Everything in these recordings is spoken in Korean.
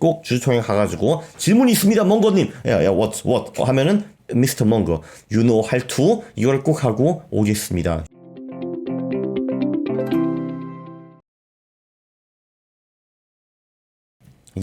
꼭 주주총회 가가지고 질문이 있습니다, 멍거님. 야, 야, what, what 하면은 Mr. 멍거, how to 이걸 꼭 하고 오겠습니다.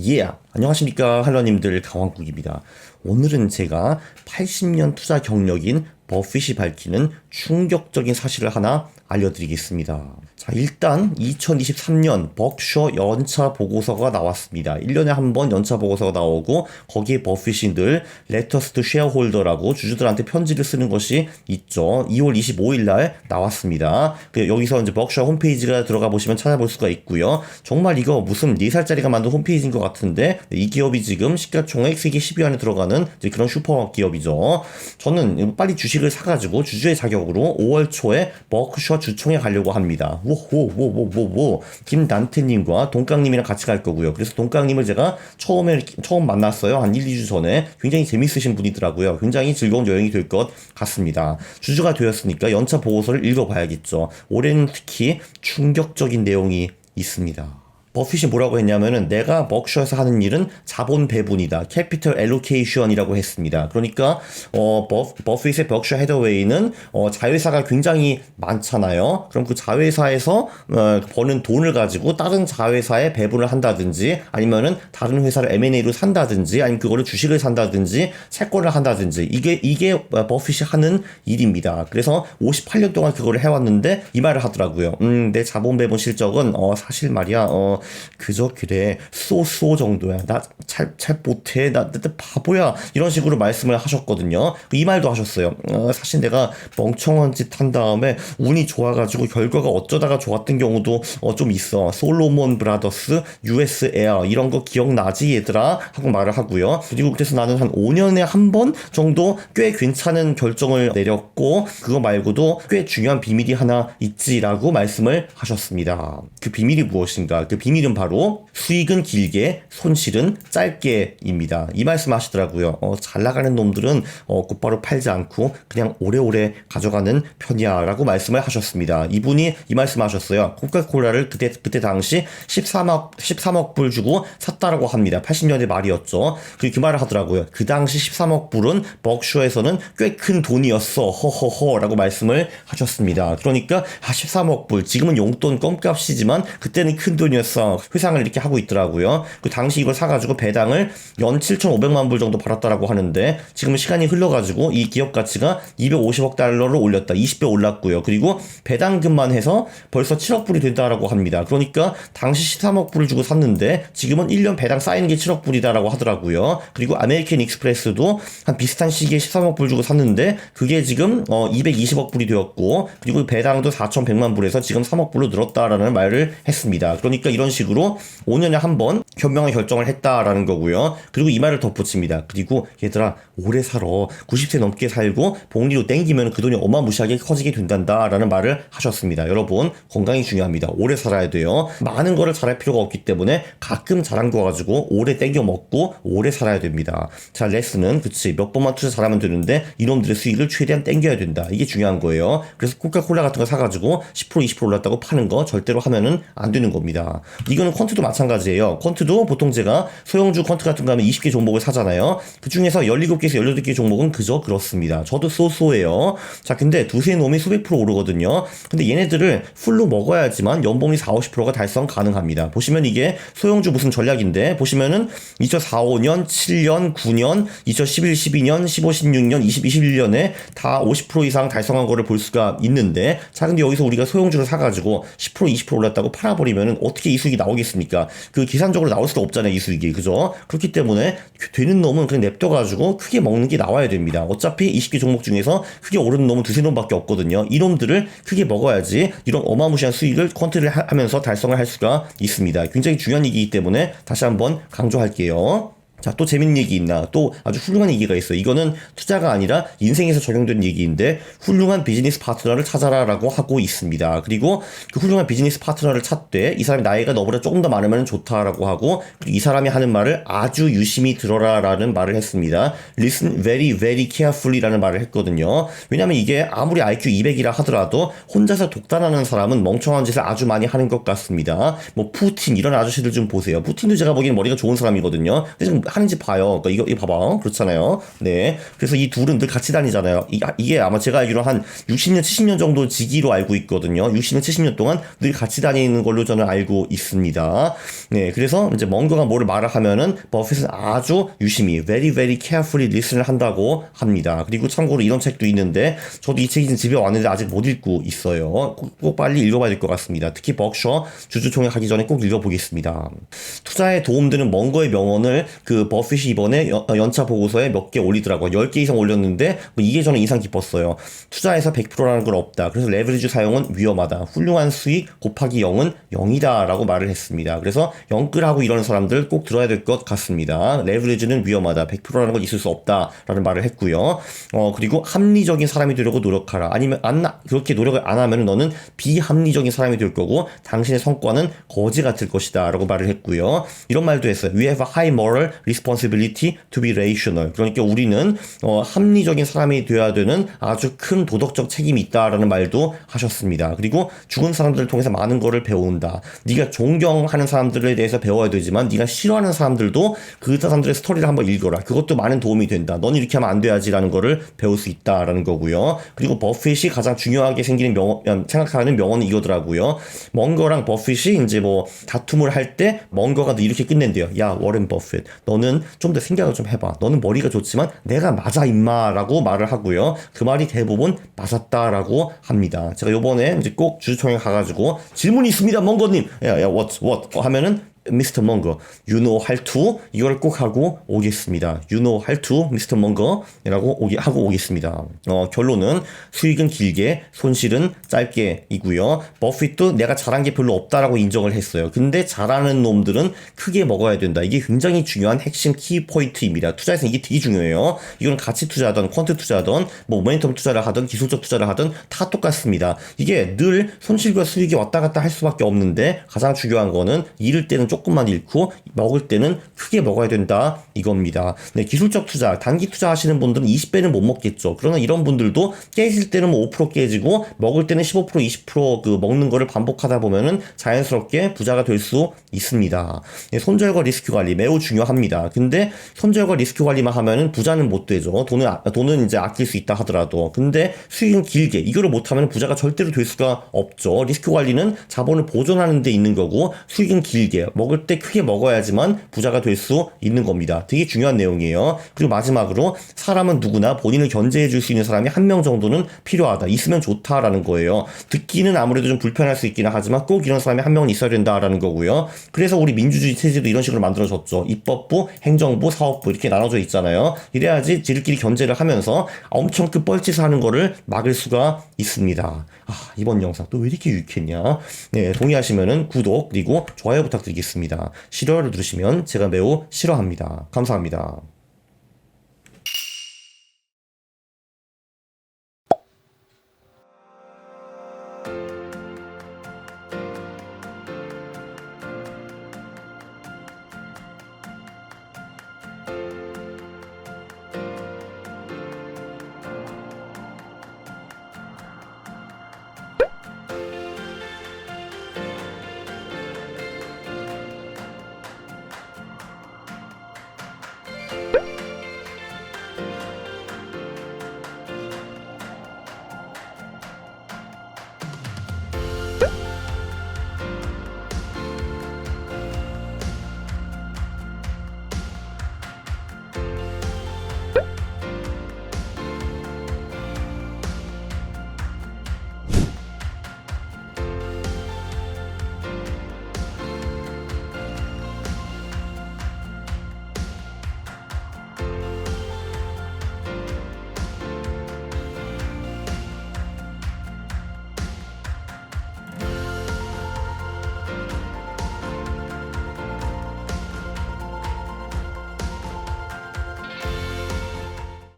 예, yeah. 안녕하십니까 할러님들 강왕국입니다. 오늘은 제가 80년 투자 경력인 버핏이 밝히는 충격적인 사실을 하나 알려드리겠습니다. 자, 일단 2023년 벅셔 연차 보고서가 나왔습니다. 1년에 한 번 연차 보고서가 나오고 거기에 버핏이 늘 레터스 투 쉐어홀더라고 주주들한테 편지를 쓰는 것이 있죠. 2월 25일 날 나왔습니다. 그 여기서 이제 벅셔 홈페이지가 들어가 보시면 찾아볼 수가 있고요. 정말 이거 무슨 4살짜리가 만든 홈페이지인 것 같은데 이 기업이 지금 시가총액 세계 10위 안에 들어가는 그런 슈퍼 기업이죠. 저는 빨리 주식을 사가지고 주주의 자격으로 5월 초에 버크셔 주총에 가려고 합니다. 오호오오오오 김단태님과 동강님이랑 같이 갈 거고요. 그래서 동강님을 제가 처음에 처음 만났어요. 한 1, 2주 전에 굉장히 재밌으신 분이더라고요. 굉장히 즐거운 여행이 될 것 같습니다. 주주가 되었으니까 연차 보고서를 읽어봐야겠죠. 올해는 특히 충격적인 내용이 있습니다. 버핏이 뭐라고 했냐면은 내가 벅셔에서 하는 일은 자본 배분이다. 캐피털 엘로케이션이라고 했습니다. 그러니까 어 버, 버핏의 벅셔 헤더웨이는 어 자회사가 굉장히 많잖아요. 그럼 그 자회사에서 어, 버는 돈을 가지고 다른 자회사에 배분을 한다든지 아니면은 다른 회사를 M&A로 산다든지 아니면 그거를 주식을 산다든지 채권을 한다든지 이게 이게 버핏이 하는 일입니다. 그래서 58년 동안 그거를 해왔는데 이 말을 하더라고요. 음, 내 자본 배분 실적은 어 사실 말이야 어 그저 그래 쏘쏘 정도야. 나 잘 잘 못해. 나, 나, 나 바보야. 이런 식으로 말씀을 하셨거든요. 이 말도 하셨어요. 어, 사실 내가 멍청한 짓 한 다음에 운이 좋아가지고 결과가 어쩌다가 좋았던 경우도 어, 좀 있어. 솔로몬 브라더스 US 에어 이런 거 기억나지 얘들아? 하고 말을 하고요. 그리고 그래서 나는 한 5년에 한 번 정도 꽤 괜찮은 결정을 내렸고 그거 말고도 꽤 중요한 비밀이 하나 있지라고 말씀을 하셨습니다. 그 비밀이 무엇인가? 그 비밀 은 바로 수익은 길게 손실은 짧게입니다. 이 말씀 하시더라고요. 어, 잘 나가는 놈들은 어, 곧바로 팔지 않고 그냥 오래오래 가져가는 편이야 라고 말씀을 하셨습니다. 이분이 이 말씀 하셨어요. 코카콜라를 그때, 그때 당시 13억, 13억 불 주고 샀다라고 합니다. 80년대 말이었죠. 그, 그 말을 하더라고요. 그 당시 13억 불은 벅슈에서는 꽤 큰 돈이었어. 허허허 라고 말씀을 하셨습니다. 그러니까 아, 13억 불. 지금은 용돈 껌값이지만 그때는 큰 돈이었어. 회상을 이렇게 하고 있더라고요. 그 당시 이걸 사가지고 배당을 연 7,500만 불 정도 받았다라고 하는데 지금 시간이 흘러가지고 이 기업 가치가 250억 달러를 올렸다. 20배 올랐고요. 그리고 배당금만 해서 벌써 7억 불이 된다라고 합니다. 그러니까 당시 13억 불을 주고 샀는데 지금은 1년 배당 쌓이는 게 7억 불이다라고 하더라고요. 그리고 아메리칸 익스프레스도 한 비슷한 시기에 13억 불 주고 샀는데 그게 지금 어 220억 불이 되었고 그리고 배당도 4,100만 불에서 지금 3억 불로 늘었다라는 말을 했습니다. 그러니까 이런 식으로 5년에 한 번 현명한 결정을 했다라는 거고요. 그리고 이 말을 덧붙입니다. 그리고 얘들아 오래 살아 90세 넘게 살고 복리로 땡기면 그 돈이 어마무시하게 커지게 된단다라는 말을 하셨습니다. 여러분 건강이 중요합니다. 오래 살아야 돼요. 많은 거를 잘할 필요가 없기 때문에 가끔 자랑거 가지고 오래 땡겨 먹고 오래 살아야 됩니다. 자 레슨은 그치 몇 번만 투자 잘하면 되는데 이놈들의 수익을 최대한 땡겨야 된다. 이게 중요한 거예요. 그래서 코카콜라 같은 거 사가지고 10% 20% 올랐다고 파는 거 절대로 하면은 안 되는 겁니다. 이거는 퀀트도 마찬가지예요. 퀀트도 보통 제가 소형주 퀀트 같은 거 하면 20개 종목을 사잖아요. 그 중에서 17개에서 18개 종목은 그저 그렇습니다. 저도 쏘쏘예요. 자, 근데 두세 놈이 수백 프로 오르거든요. 근데 얘네들을 풀로 먹어야지만 연봉이 4, 50%가 달성 가능합니다. 보시면 이게 소형주 무슨 전략인데 보시면은 2004, 5년, 7년, 9년, 2011, 12년, 15, 16년, 20, 21년에 다 50% 이상 달성한 거를 볼 수가 있는데 자, 근데 여기서 우리가 소형주를 사가지고 10%, 20% 올랐다고 팔아버리면은 어떻게 이 수익이 나오겠습니까? 그 계산적으로 나올 수가 없잖아요, 이 수익이. 그죠? 그렇기 때문에 되는 놈은 그냥 냅둬가지고 크게 먹는 게 나와야 됩니다. 어차피 20개 종목 중에서 크게 오르는 놈은 두세 놈밖에 없거든요. 이놈들을 크게 먹어야지 이런 어마무시한 수익을 컨트롤 하면서 달성을 할 수가 있습니다. 굉장히 중요한 얘기이기 때문에 다시 한번 강조할게요. 자, 또 재밌는 얘기 있나? 또 아주 훌륭한 얘기가 있어요. 이거는 투자가 아니라 인생에서 적용된 얘기인데 훌륭한 비즈니스 파트너를 찾아라라고 하고 있습니다. 그리고 그 훌륭한 비즈니스 파트너를 찾되 이 사람이 나이가 너보다 조금 더 많으면 좋다라고 하고 이 사람이 하는 말을 아주 유심히 들어라라는 말을 했습니다. Listen very very carefully라는 말을 했거든요. 왜냐하면 이게 아무리 IQ 200이라 하더라도 혼자서 독단하는 사람은 멍청한 짓을 아주 많이 하는 것 같습니다. 뭐 푸틴 이런 아저씨들 좀 보세요. 푸틴도 제가 보기엔 머리가 좋은 사람이거든요. 근데 지금 하는지 봐요. 그러니까 이거 이거 봐봐. 그렇잖아요. 네. 그래서 이 둘은 늘 같이 다니잖아요. 이, 이게 아마 제가 알기로 한 60년 70년 정도 지기로 알고 있거든요. 60년 70년 동안 늘 같이 다니는 걸로 저는 알고 있습니다. 네. 그래서 이제 멍거가 뭐를 말을 하면은 버핏은 아주 유심히 very very carefully listen을 한다고 합니다. 그리고 참고로 이런 책도 있는데 저도 이 책이 집에 왔는데 아직 못 읽고 있어요. 꼭, 꼭 빨리 읽어봐야 될 것 같습니다. 특히 벅셔 주주총회 하기 전에 꼭 읽어보겠습니다. 투자에 도움되는 멍거의 명언을 그 버핏이 이번에 연, 연차 보고서에 몇 개 올리더라고요. 10개 이상 올렸는데 뭐 이게 저는 인상 깊었어요. 투자에서 100%라는 건 없다. 그래서 레버리지 사용은 위험하다. 훌륭한 수익 곱하기 0은 0이다 라고 말을 했습니다. 그래서 영끌하고 이런 사람들 꼭 들어야 될 것 같습니다. 레버리지는 위험하다. 100%라는 건 있을 수 없다. 라는 말을 했고요. 어, 그리고 합리적인 사람이 되려고 노력하라. 아니면 안, 그렇게 노력을 안 하면 너는 비합리적인 사람이 될 거고 당신의 성과는 거지 같을 것이다. 라고 말을 했고요. 이런 말도 했어요. We have a high moral responsibility to be rational. 그러니까 우리는 어, 합리적인 사람이 되어야 되는 아주 큰 도덕적 책임이 있다라는 말도 하셨습니다. 그리고 죽은 사람들을 통해서 많은 거를 배운다. 네가 존경하는 사람들에 대해서 배워야 되지만 네가 싫어하는 사람들도 그 사람들의 스토리를 한번 읽어라. 그것도 많은 도움이 된다. 넌 이렇게 하면 안 돼야지라는 거를 배울 수 있다라는 거고요. 그리고 버핏이 가장 중요하게 생기는 명언, 생각하는 명언은 이거더라고요. 멍거랑 버핏이 이제 뭐 다툼을 할때 멍거가 너 이렇게 끝낸대요. 야 워렌 버핏, 너는 좀 더 생각을 좀 해봐. 너는 머리가 좋지만 내가 맞아 임마라고 말을 하고요. 그 말이 대부분 맞았다라고 합니다. 제가 요번에 이제 꼭 주주총회 가가지고 질문이 있습니다, 멍거님. 야, 야, what, what 하면은 미스터 멍거, how to 이걸 꼭 하고 오겠습니다. how to, 미스터 멍거라고 오기 하고 오겠습니다. 어, 결론은 수익은 길게, 손실은 짧게이고요. 버핏도 내가 잘한 게 별로 없다라고 인정을 했어요. 근데 잘하는 놈들은 크게 먹어야 된다. 이게 굉장히 중요한 핵심 키 포인트입니다. 투자에서 이게 되게 중요해요. 이건 가치 투자든 퀀트 투자든 뭐 모멘텀 투자를 하든 기술적 투자를 하든 다 똑같습니다. 이게 늘 손실과 수익이 왔다 갔다 할 수밖에 없는데 가장 중요한 거는 잃을 때는 조금만 잃고 먹을 때는 크게 먹어야 된다 이겁니다. 네, 기술적 투자, 단기 투자 하시는 분들은 20배는 못 먹겠죠. 그러나 이런 분들도 깨질 때는 뭐 5% 깨지고 먹을 때는 15% 20%그 먹는 거를 반복하다 보면은 자연스럽게 부자가 될 수 있습니다. 네, 손절과 리스크 관리 매우 중요합니다. 근데 손절과 리스크 관리만 하면은 부자는 못 되죠. 돈은 아, 돈은 이제 아낄 수 있다 하더라도 근데 수익은 길게 이거를 못하면 부자가 절대로 될 수가 없죠. 리스크 관리는 자본을 보존하는 데 있는 거고 수익은 길게 먹을 때 크게 먹어야지만 부자가 될 수 있는 겁니다. 되게 중요한 내용이에요. 그리고 마지막으로 사람은 누구나 본인을 견제해 줄 수 있는 사람이 한 명 정도는 필요하다. 있으면 좋다라는 거예요. 듣기는 아무래도 좀 불편할 수 있기는 하지만 꼭 이런 사람이 한 명은 있어야 된다라는 거고요. 그래서 우리 민주주의 체제도 이런 식으로 만들어졌죠. 입법부, 행정부, 사업부 이렇게 나눠져 있잖아요. 이래야지 지들끼리 견제를 하면서 엄청 큰 뻘짓을 하는 거를 막을 수가 있습니다. 아, 이번 영상 또 왜 이렇게 유익했냐? 네, 동의하시면은 구독 그리고 좋아요 부탁드리겠 습니다. 싫어요를 누르시면 제가 매우 싫어합니다. 감사합니다.